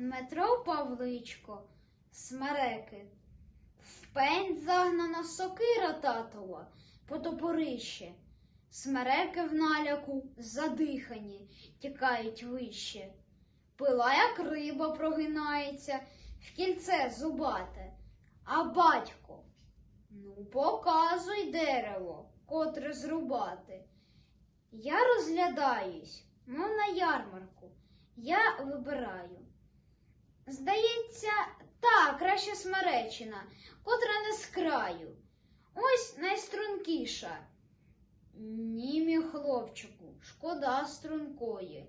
Дмитро Павличко, смереки. В пень загнана сокира татова по топорище. Смереки в наляку задихані, тікають вище. Пила, як риба, прогинається, в кільце зубате. А батько, ну показуй дерево, котре зрубати. Я розглядаюсь, мов на ярмарку. Я вибираю. Здається, та краща смеречина, котра не з краю. Ось найстрункіша. Ні, мій хлопчику, шкода стрункої.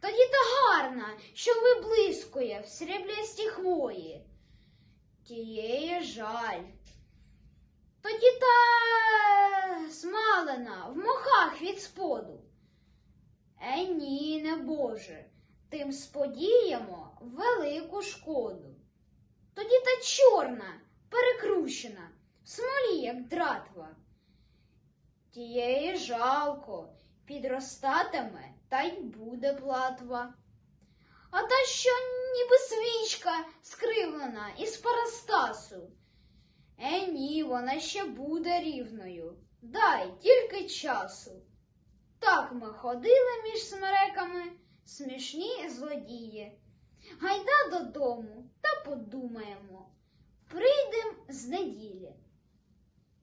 Тоді та гарна, що виблискує в сріблястій хвої. Тієї жаль. Тоді та смалена в мохах від споду. Е, ні, не Боже, тим сподіємо велику шкоду. Тоді та чорна, перекручена, в смолі, як дратва. Тієї жалко, підростатиме, та й буде платва. А та, що ніби свічка скривлена із парастасу. Е, ні, вона ще буде рівною. Дай тільки часу. Так ми ходили між смереками, смішні злодії. Гайда додому та подумаємо. Прийдем з неділі.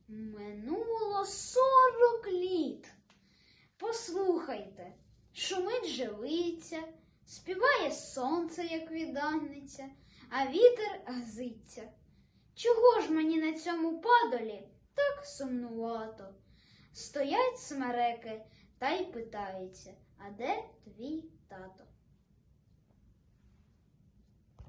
Минуло сорок літ. Послухайте, шумить живиця, співає сонце, як відданниця, а вітер гзиться. Чого ж мені на цьому падолі так сумнувато? Стоять смереки та й питається, а де твій тато?